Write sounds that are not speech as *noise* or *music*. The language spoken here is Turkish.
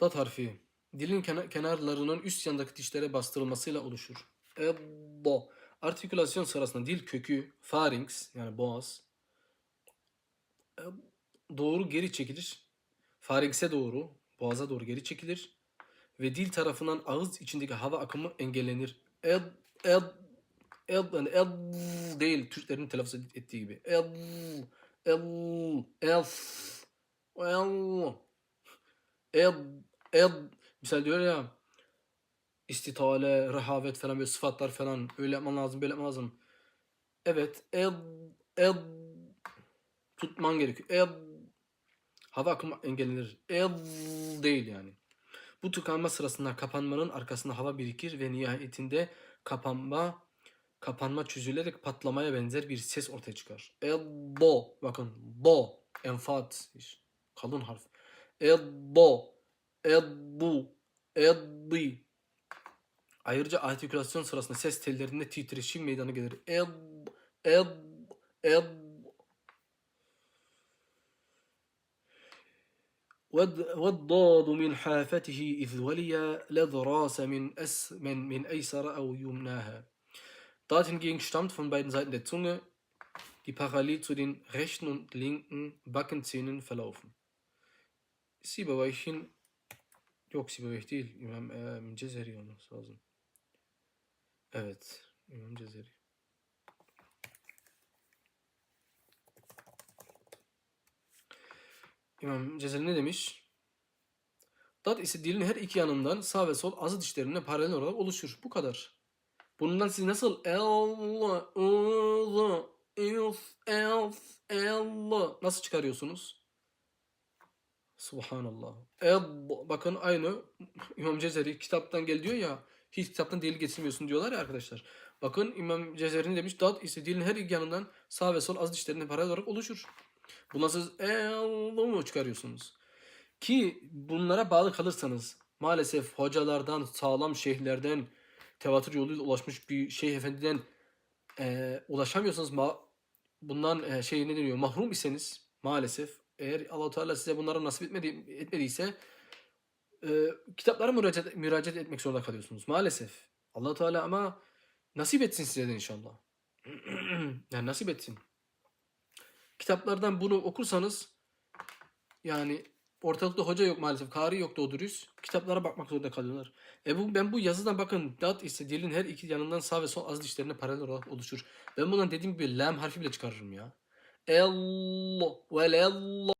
Dat harfi dilin kena- kenarlarının üst yandaki dişlere bastırılmasıyla oluşur. Ebbo. Artikülasyon sırasında dil kökü, pharynx yani boğaz doğru geri çekilir. Pharynx'e doğru, boğaza doğru geri çekilir ve dil tarafından ağız içindeki hava akımı engellenir. Ed, ed, ed, yani ed değil Türklerin telaffuz ettiği gibi. Ed, ed, ed, el, ed, ed. Misal diyor ya istitale, rehavet falan böyle sıfatlar falan öyle yapman lazım, böyle yapman lazım. Evet, ed, ed tutman gerekiyor. Ed, hava akımı engellenir. Ed değil yani. Bu tıkanma sırasında kapanmanın arkasında hava birikir ve nihayetinde kapanma kapanma çözülerek patlamaya benzer bir ses ortaya çıkar. Elbo bakın bo enfat kalın harf. Elbo edbu eddi Ayrıca artikülasyon sırasında ses tellerinde titreşim meydana gelir. Ed ed ed والضاد من حافته إذ ولي لذراس من أس من من أيسر أو يمناها. Dort hingegen stammt von beiden Seiten der Zunge, die parallel zu den rechten und linken Backenzähnen verlaufen. Sibawayh'in yok Sibawayh değil İmam e, Cezeri olması lazım. Evet İmam Cezeri. İmam Cezeri ne demiş? Dat ise dilin her iki yanından sağ ve sol azı dişlerine paralel olarak oluşur. Bu kadar. Bundan siz nasıl el, ıl, if, el nasıl çıkarıyorsunuz? Subhanallah. El, bakın aynı *laughs* İmam Cezeri kitaptan gel diyor ya hiç kitaptan delil getirmiyorsun diyorlar ya arkadaşlar. Bakın İmam Cezeri ne demiş? Dat ise dilin her iki yanından sağ ve sol az dişlerine paralel olarak oluşur. Bundan siz mu çıkarıyorsunuz? Ki bunlara bağlı kalırsanız maalesef hocalardan, sağlam şeyhlerden, tevatür yoluyla ulaşmış bir şeyh efendiden eee, ulaşamıyorsanız ma- bundan eee, şey ne deniyor mahrum iseniz maalesef eğer allah Teala size bunları nasip etmedi, etmediyse eee, kitaplara müracaat, müracaat etmek zorunda kalıyorsunuz maalesef. allah Teala ama nasip etsin size de inşallah. *clears throat* yani nasip etsin. Kitaplardan bunu okursanız yani ortalıkta hoca yok maalesef. Kari yok doğru dürüst. Kitaplara bakmak zorunda kalıyorlar. E bu, ben bu yazıdan bakın dat ise dilin her iki yanından sağ ve sol az dişlerine paralel olarak oluşur. Ben bundan dediğim gibi lam harfi bile çıkarırım ya. El ve